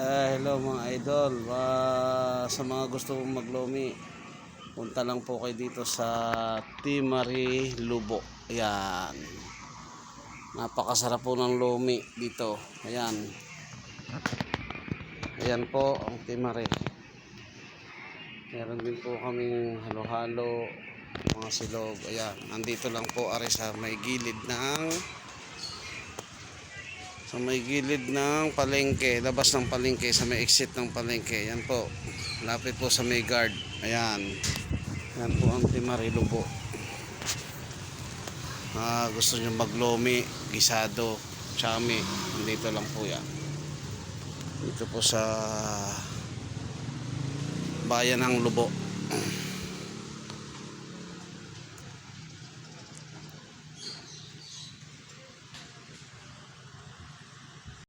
Eh, hello mga idol. Ah, sa mga gusto mong maglomi, punta lang po kayo dito sa Timari Lubo. Ayan. Napakasarap po ng lomi dito. Ayan. Ayan po ang Timari. Meron din po kaming halo-halo, mga silog. Ayan. Nandito lang po ari sa may gilid ng sa may gilid ng palengke, labas ng palengke, sa may exit ng palengke. Yan po. Lapit po sa may guard. Ayan. Yan po ang Timarilubo. Ah, gusto nyo maglomi, gisado, chami. Nandito lang po yan. Dito po sa bayan ng Lubo.